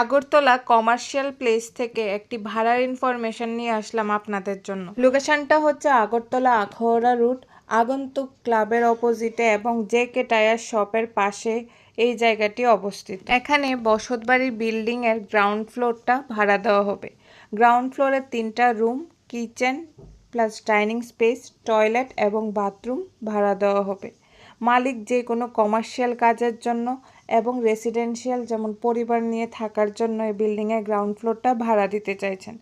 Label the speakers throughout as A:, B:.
A: Agartala commercial place থেকে একটি ভাড়ার ইনফরমেশন নিয়ে আসলাম আপনাদের জন্য। লোকেশনটা হচ্ছে আগরতলা আখাউড়া রুট, আগন্তুক ক্লাবের অপোজিটে এবং জে কে টায়ার শপের পাশে এই জায়গাটি অবস্থিত। এখানে বসতবাড়ির বিল্ডিং এর গ্রাউন্ড ফ্লোরটা ভাড়া দেওয়া হবে। গ্রাউন্ড ফ্লোরে তিনটা room, kitchen plus dining space, toilet এবং বাথরুম ভাড়া দেওয়া হবে। মালিক যে কোনো কমার্শিয়াল কাজের জন্য এবং রেসিডেন্সিয়াল যেমন পরিবার নিয়ে থাকার জন্য এই বিল্ডিংয়ের গ্রাউন্ড ফ্লোরটা ভাড়া দিতে চাইছেন।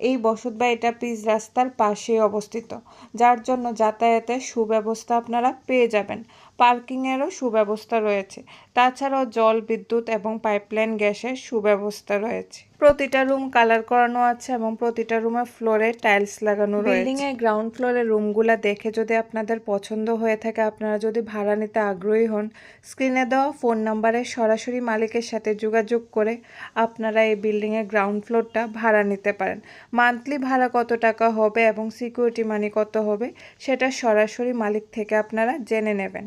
A: এই বসতবাড়িটা পিচ রাস্তার পাশেই অবস্থিত। যার জন্য যাতায়াতের সুব্যবস্থা আপনারা পেয়ে যাবেন। পার্কিংয়েরও সুব্যবস্থা রয়েছে। তাছাড়াও জল, বিদ্যুৎ এবং পাইপলাইন গ্যাসের সুব্যবস্থা রয়েছে। প্রতিটা রুম কালার করানো আছে এবং প্রতিটা রুমে ফ্লোরে টাইলস লাগানো রয়েছে। বিল্ডিং এর গ্রাউন্ড ফ্লোরের রুমগুলো দেখে যদি আপনাদের পছন্দ হয়ে থাকে, আপনারা যদি ভাড়া নিতে আগ্রহী হন, স্ক্রিনে দেওয়া ফোন নাম্বারে সরাসরি মালিকের সাথে যোগাযোগ করে আপনারা এই বিল্ডিং এর গ্রাউন্ড ফ্লোরটা ভাড়া নিতে পারেন। মান্থলি ভাড়া কত টাকা হবে এবং সিকিউরিটি মানি কত হবে, সেটা সরাসরি মালিক থেকে আপনারা জেনে নেবেন।